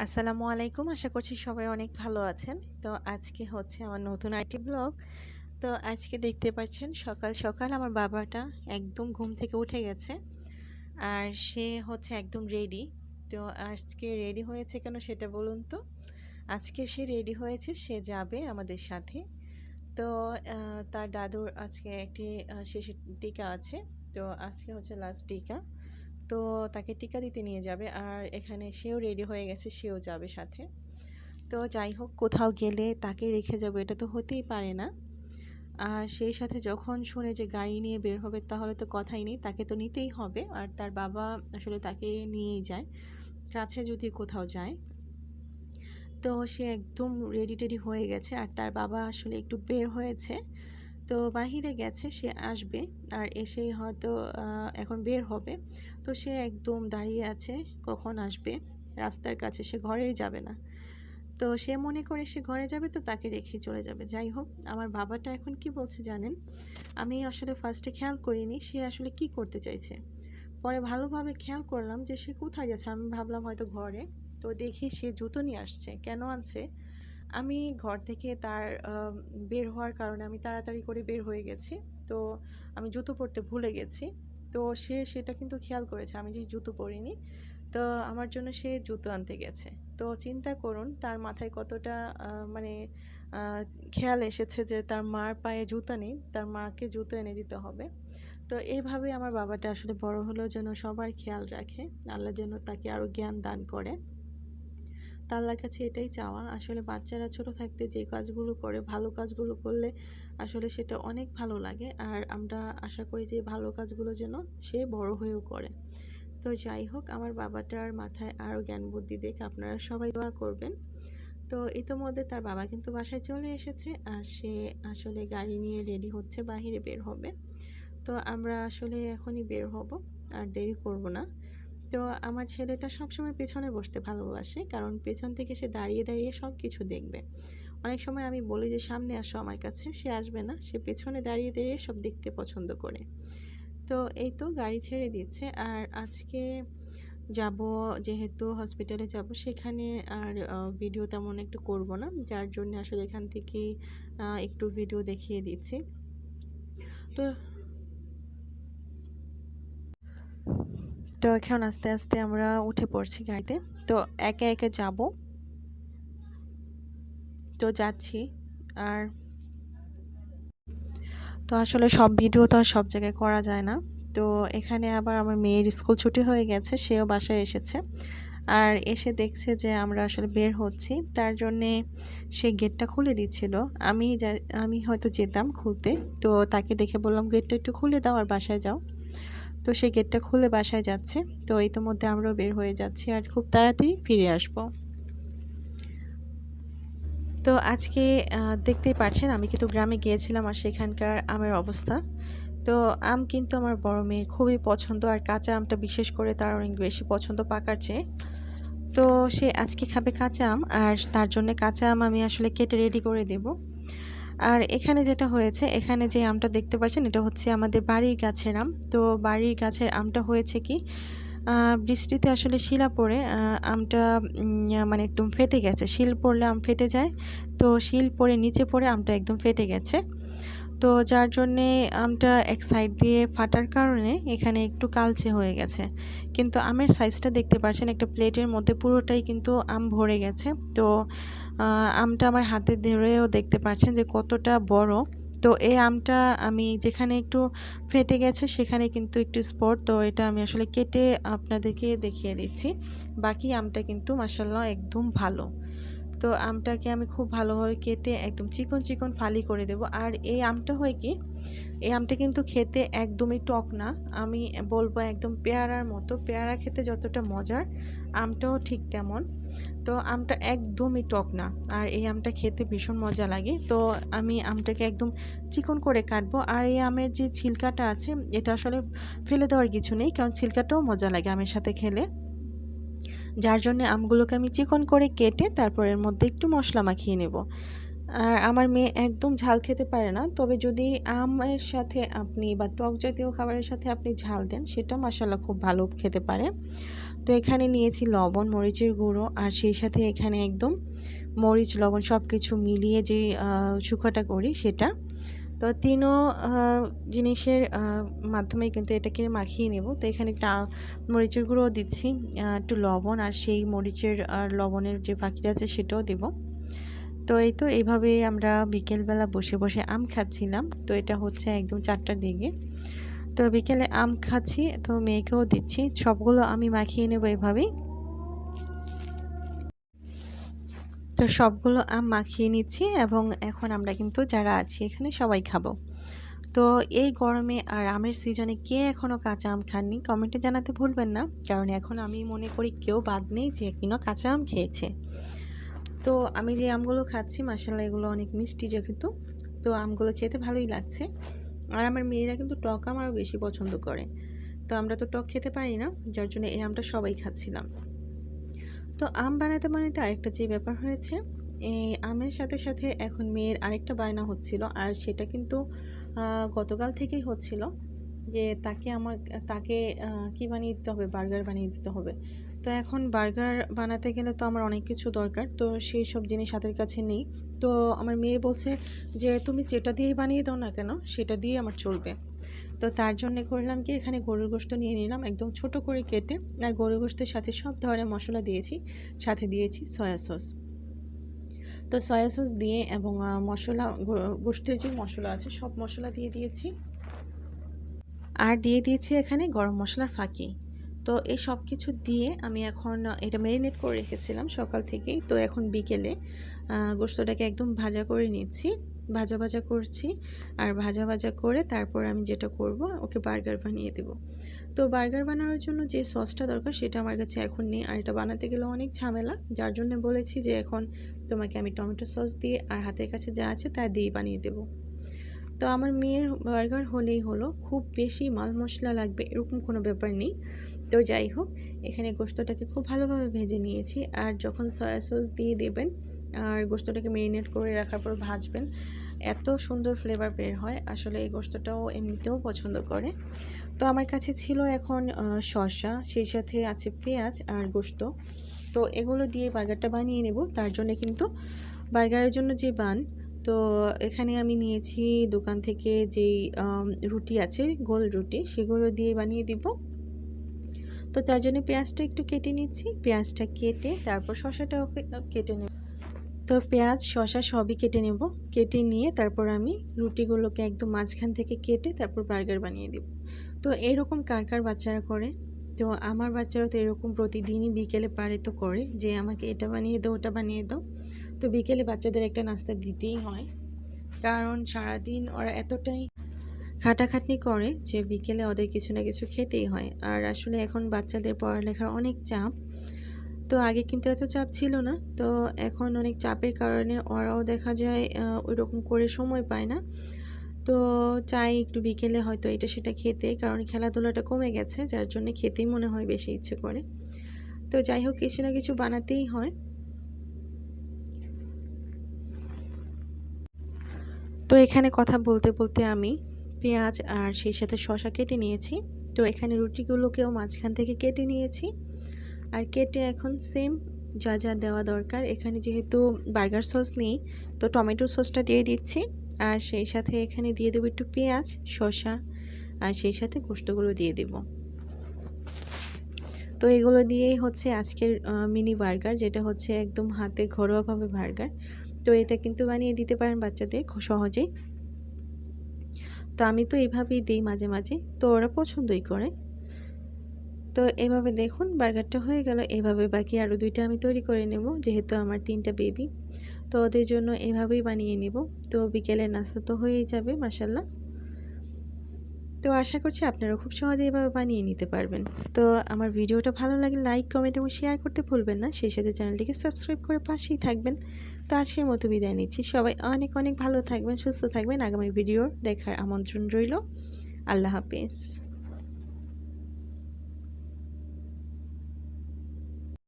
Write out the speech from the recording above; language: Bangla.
আসসালামু আলাইকুম। আশা করছি সবাই অনেক ভালো আছেন। তো আজকে হচ্ছে আমার নতুন আইটি ব্লগ তো আজকে দেখতে পাচ্ছেন সকাল সকাল আমার বাবাটা একদম ঘুম থেকে উঠে গেছে আর সে হচ্ছে একদম রেডি তো আজকে রেডি হয়েছে কেন সেটা বলুন তো? আজকে সে রেডি হয়েছে, সে যাবে আমাদের সাথে। তো তার দাদুর আজকে একটি শেষের টিকা আছে। তো আজকে হচ্ছে লাস্ট টিকা তো তাকে টিকা দিতে নিয়ে যাবে। আর এখানে সেও রেডি হয়ে গেছে, সেও যাবে সাথে। তো যাই হোক, কোথাও গেলে তাকে রেখে যাব, এটা তো হতেই পারে না। আর সেই সাথে যখন শুনে যে গাড়ি নিয়ে বের হবে, তাহলে তো কথাই নেই, তাকে তো নিতেই হবে। আর তার বাবা আসলে তাকে নিয়েই যায়, কাছে যদি কোথাও যায়। তো সে একদম রেডি টেডি হয়ে গেছে, আর তার বাবা আসলে একটু বের হয়েছে। তো বাহিরে গেছে, সে আসবে আর এসেই হয়তো এখন বের হবে। তো সে একদম দাঁড়িয়ে আছে, কখন আসবে? রাস্তার কাছে, সে ঘরেই যাবে না। তো সে মনে করে সে ঘরে যাবে, তো তাকে রেখে চলে যাবে। যাই হোক, আমার বাবাটা এখন কি বলছে জানেন? আমি আসলে ফার্স্টে খেয়াল করিনি, সে আসলে কি করতে চাইছে? পরে ভালোভাবে খেয়াল করলাম যে সে কোথায় যাচ্ছে। আমি ভাবলাম হয়তো ঘরে। তো দেখি সে জুতো নিয়ে আসছে। কেন আনছে? আমি ঘর থেকে তার বের হওয়ার কারণে আমি তাড়াতাড়ি করে বের হয়ে গেছি। তো আমি জুতো পরতে ভুলে গেছি। তো সে সেটা কিন্তু খেয়াল করেছে, আমি যে জুতো পরিনি। তো আমার জন্য সে জুতো আনতে গেছে। তো চিন্তা করুন, তার মাথায় কতটা মানে খেয়াল এসেছে যে তার মার পায়ে জুতো নেই, তার মাকে জুতো এনে দিতে হবে। তো এইভাবে আমার বাবাটা আসলে বড় হলেও যেন সবার খেয়াল রাখে। আল্লাহ যেন তাকে আরও জ্ঞান দান করে তা কাছে এটাই চাওয়া। আসলে বাচ্চারা ছোট থাকতে যে কাজগুলো করে, ভালো কাজগুলো করলে আসলে সেটা অনেক ভালো লাগে। আর আমরা আশা করি যে ভালো কাজগুলো যেন সে বড় হয়েও করে। তো যাই হোক, আমার বাবাটার মাথায় আরও জ্ঞান বুদ্ধি দেখে আপনারা সবাই দোয়া করবেন। তো ইতোমধ্যে তার বাবা কিন্তু বাসায় চলে এসেছে আর সে আসলে গাড়ি নিয়ে রেডি হচ্ছে, বাহিরে বের হবে। তো আমরা আসলে এখনই বের হব, আর দেরি করব না। তো আমার ছেলেটা সবসময় পেছনে বসতে ভালোবাসে, কারণ পেছন থেকে সে দাঁড়িয়ে দাঁড়িয়ে সব কিছু দেখবে। অনেক সময় আমি বলি যে, সামনে আসো আমার কাছে। সে আসবে না, সে পেছনে দাঁড়িয়ে দাঁড়িয়ে সব দেখতে পছন্দ করে। তো এই তো গাড়ি ছেড়ে দিচ্ছে। আর আজকে যাব, যেহেতু হসপিটালে যাব, সেখানে আর ভিডিও তেমন একটু করব না। যার জন্য আসলে এখান থেকে একটু ভিডিও দেখিয়ে দিচ্ছি। তো তো এখন আস্তে আস্তে আমরা উঠে পড়ছি গাড়িতে। তো একে একে যাব। তো যাচ্ছি। আর তো আসলে সব ভিডিও তো আর সব জায়গায় করা যায় না। তো এখানে আবার আমার মেয়ের স্কুল ছুটি হয়ে গেছে, সেও বাসায় এসেছে। আর এসে দেখছে যে আমরা আসলে বের হচ্ছি। তার জন্যে সে গেটটা খুলে দিচ্ছিল। আমি আমি হয়তো যেতাম খুলতে। তো তাকে দেখে বললাম, গেটটা একটু খুলে দাও আর বাসায় যাও। তো সেই গেটটা খুলে বাসায় যাচ্ছে। তো ইতোমধ্যে আমরাও বের হয়ে যাচ্ছি আর খুব তাড়াতাড়ি ফিরে আসব। তো আজকে দেখতেই পাচ্ছেন আমি কিন্তু গ্রামে গিয়েছিলাম আর সেখানকার আমের অবস্থা। তো আম কিন্তু আমার বড় মেয়ের খুবই পছন্দ আর কাঁচা আমটা বিশেষ করে তার অনেক বেশি পছন্দ পাকার চেয়ে। তো সে আজকে খাবে কাঁচা আম আর তার জন্য কাঁচা আম আমি আসলে কেটে রেডি করে দেব। আর এখানে যেটা হয়েছে, এখানে যে আমটা দেখতে পাচ্ছেন, এটা হচ্ছে আমাদের বাড়ির গাছের আম। তো বাড়ির গাছের আমটা হয়েছে কি বৃষ্টিতে আসলে শিলা পড়ে আমটা মানে একদম ফেটে গেছে। শিল পড়লে আম ফেটে যায়, তো শিল পড়ে, নিচে পড়ে আমটা একদম ফেটে গেছে। তো যার জন্যে আমটা এক সাইড দিয়ে ফাটার কারণে এখানে একটু কালচে হয়ে গেছে। কিন্তু আমের সাইজটা দেখতে পাচ্ছেন একটা প্লেটের মধ্যে পুরোটাই কিন্তু আম ভরে গেছে। তো আমটা আমার হাতে ধরেও দেখতে পাচ্ছেন যে কতটা বড়। তো এই আমটা আমি যেখানে একটু ফেটে গেছে, সেখানে কিন্তু একটু স্পট তো এটা আমি আসলে কেটে আপনাদেরকে দেখিয়ে দিচ্ছি। বাকি আমটা কিন্তু মাসাল্লাহ একদম ভালো। তো আমটাকে আমি খুব ভালোভাবে কেটে একদম চিকন চিকন ফালি করে দেব। আর এই আমটা হয় কি, এই আমটা কিন্তু খেতে একদমই টক না। আমি বলব একদম পেয়ারার মতো, পেয়ারা খেতে যতটা মজার, আমটাও ঠিক তেমন। তো আমটা একদমই টক না, আর এই আমটা খেতে ভীষণ মজা লাগে। তো আমি আমটাকে একদম চিকন করে কাটবো। আর এই আমের যে ছিলকাটা আছে, এটা আসলে ফেলে দেওয়ার কিছু নেই, কারণ ছিলকাটাও মজা লাগে আমের সাথে খেলে। যার জন্য আমগুলোকে আমি চিকন করে কেটে তারপর এর মধ্যে একটু মশলা মাখিয়ে নেব। আর আমার মেয়ে একদম ঝাল খেতে পারে না, তবে যদি আমের সাথে আপনি বা টক জাতীয় খাবারের সাথে আপনি ঝাল দেন, সেটা মশালা খুব ভালো খেতে পারে। তো এখানে নিয়েছি লবণ, মরিচের গুঁড়ো, আর সেই সাথে এখানে একদম মরিচ, লবণ সব কিছু মিলিয়ে যে শুকোটা করি সেটা। তো তিনও জিনিসের মাধ্যমে কিন্তু এটাকে মাখিয়ে নেব। তো এখানে একটা মরিচের গুঁড়োও দিচ্ছি একটু লবণ আর সেই মরিচের লবণের যে পাখিটা আছে সেটাও দেব। তো এই তো এইভাবে আমরা বিকেলবেলা বসে বসে আম খাচ্ছিলাম। তো এটা হচ্ছে একদম চারটার দিকে। তো বিকেলে আম খাচ্ছি, তো মেয়েকেও দিচ্ছি। সবগুলো আমি মাখিয়ে নেব এভাবেই। তো সবগুলো আম মাখিয়ে নিচ্ছি এবং এখন আমরা কিন্তু যারা আছি এখানে সবাই খাব। তো এই গরমে আর আমের সিজনে কে এখনও কাঁচা আম খাননি কমেন্টে জানাতে ভুলবেন না, কারণ এখন আমি মনে করি কেউ বাদ নেই যে কিনো কাঁচা আম খেয়েছে। তো আমি যে আমগুলো খাচ্ছি মাসাল্লাহ এগুলো অনেক মিষ্টি যেহেতু, তো আমগুলো খেতে ভালোই লাগছে। আর আমার মেয়েরা কিন্তু টক আম আরও বেশি পছন্দ করে। তো আমরা তো টক খেতে পারি না, যার জন্য এই আমটা সবাই খাচ্ছিলাম। তো আম বানাতে বানাতে আরেকটা যে ব্যাপার হয়েছে, এই আমের সাথে সাথে এখন মেয়ের আরেকটা বায়না হচ্ছিল আর সেটা কিন্তু গতকাল থেকেই হচ্ছিল যে তাকে আমার, তাকে কি বানিয়ে দিতে হবে? বার্গার বানিয়ে দিতে হবে। তো এখন বার্গার বানাতে গেলে তো আমার অনেক কিছু দরকার, তো সেই সব জিনিস হাতের কাছে নেই। তো আমার মেয়ে বলছে যে, তুমি যেটা দিয়েই বানিয়ে দাও না কেন, সেটা দিয়ে আমার চলবে। তো তার জন্য করলাম কি, এখানে গরুর গোস্ত নিয়ে নিলাম, একদম ছোট করে কেটে, আর গরুর গোস্তের সাথে সব ধরনের মশলা দিয়েছি, সাথে দিয়েছি সয়া সস। তো সয়া সস দিয়ে এবং মশলা গোস্তের যে মশলা আছে, সব মশলা দিয়ে দিয়েছি। আর দিয়ে দিয়েছি এখানে গরম মশলার ফাঁকি। তো এই সব কিছু দিয়ে আমি এখন, এটা ম্যারিনেট করে রেখেছিলাম সকাল থেকেই, তো এখন বিকেলে গোস্তটাকে একদম ভাজা করে নিচ্ছি। ভাজা ভাজা করছি আর ভাজা ভাজা করে তারপর আমি যেটা করব, ওকে বার্গার বানিয়ে দেব। তো বার্গার বানানোর জন্য যে সসটা দরকার সেটা আমার কাছে এখন নেই। আর এটা বানাতে গেলে অনেক ঝামেলা। যার জন্য বলেছি যে এখন তোমাকে আমি টমেটো সস দিয়ে আর হাতের কাছে যা আছে তা দিয়ে বানিয়ে দেব। তো আমার মেয়ের বার্গার হলেই হলো, খুব বেশি মাল মশলা লাগবে এরকম কোনো ব্যাপার নেই। তো যাই হোক, এখানে গোস্তটাকে খুব ভালোভাবে ভেজে নিয়েছি। আর যখন সয়া সস দিয়ে দেবেন আর গোস্তটাকে মেরিনেট করে রাখার পর ভাজবেন। এত সুন্দর ফ্লেভার বের হয়। আসলে এই গোস্তটাও এমনিতেও পছন্দ করে। তো আমার কাছে ছিল এখন শসা, সেই সাথে আছে পেঁয়াজ আর গোস্ত তো এগুলো দিয়ে বার্গারটা বানিয়ে নেব। তার জন্য কিন্তু বার্গারের জন্য যে বান, তো এখানে আমি নিয়েছি দোকান থেকে যেই রুটি আছে, গোল রুটি, সেগুলো দিয়ে বানিয়ে দিব। তো তার জন্য পেঁয়াজটা একটু কেটে নিচ্ছি। পেঁয়াজটা কেটে তারপর শশাটাও কেটে নেব। তো পেঁয়াজ শশা সবই কেটে নেব। কেটে নিয়ে তারপর আমি রুটিগুলোকে একদম মাঝখান থেকে কেটে তারপর বার্গার বানিয়ে দেব। তো এরকম কার কার বাচ্চারা করে? তো আমার বাচ্চারা তো এরকম প্রতিদিনই বিকেলে পারে তো করে যে, আমাকে এটা বানিয়ে দাও, ওটা বানিয়ে দাও। তো বিকেলে বাচ্চাদের একটা নাস্তা দিতেই হয়। কারণ সারাদিন ওরা এতটাই খাটাখাটনি করে যে, বিকেলে ওদের কিছু না কিছু খেতেই হয়। আর আসলে এখন বাচ্চাদের পড়ালেখার অনেক চাপ। তো আগে কিন্তু এত চাপ ছিল না। তো এখন অনেক চাপের কারণে ওরাও দেখা যায় ওই রকম করে সময় পায় না। তো চাই একটু বিকেলে হয়তো এটা সেটা খেতে, কারণ খেলাধুলাটা কমে গেছে, যার জন্য খেতেই মনে হয় বেশি ইচ্ছে করে। তো যাই হোক, কিছু না কিছু বানাতেই হয়। তো এখানে কথা বলতে বলতে আমি পেঁয়াজ আর সেই সাথে শশা কেটে নিয়েছি। তো এখানে রুটিগুলোকেও মাঝখান থেকে কেটে নিয়েছি। আর কেটে এখন সেম যা যা দেওয়া দরকার। এখানে যেহেতু বার্গার সস নেই, তো টমেটো সসটা দিয়ে দিচ্ছি। আর সেই সাথে এখানে দিয়ে দেবো একটু পেঁয়াজ, শসা, আর সেই সাথে গোস্তগুলো দিয়ে দেব। তো এগুলো দিয়েই হচ্ছে আজকের মিনি বার্গার যেটা হচ্ছে একদম হাতে ঘরোয়াভাবে বার্গার তো এটা কিন্তু বানিয়ে দিতে পারেন বাচ্চাদের খুব সহজেই। তো আমি তো এইভাবেই দিই মাঝে মাঝে। তো ওরা পছন্দই করে। তো এভাবে দেখুন, বার্গারটা হয়ে গেল। এভাবে বাকি আরও দুইটা আমি তৈরি করে নেব, যেহেতু আমার তিনটা বেবি তো ওদের জন্য এভাবেই বানিয়ে নেব। তো বিকেলের নাস্তা তো হয়েই যাবে মাসাল্লাহ তো আশা করছি আপনারা খুব সহজে এভাবে বানিয়ে নিতে পারবেন। তো আমার ভিডিওটা ভালো লাগলে লাইক, কমেন্ট এবং শেয়ার করতে ভুলবেন না। সেই সাথে চ্যানেলটিকে সাবস্ক্রাইব করে পাশেই থাকবেন। তো আজকের মতো বিদায় নিচ্ছি। সবাই অনেক অনেক ভালো থাকবেন, সুস্থ থাকবেন। আগামী ভিডিওর দেখার আমন্ত্রণ রইল। আল্লাহ হাফিজ।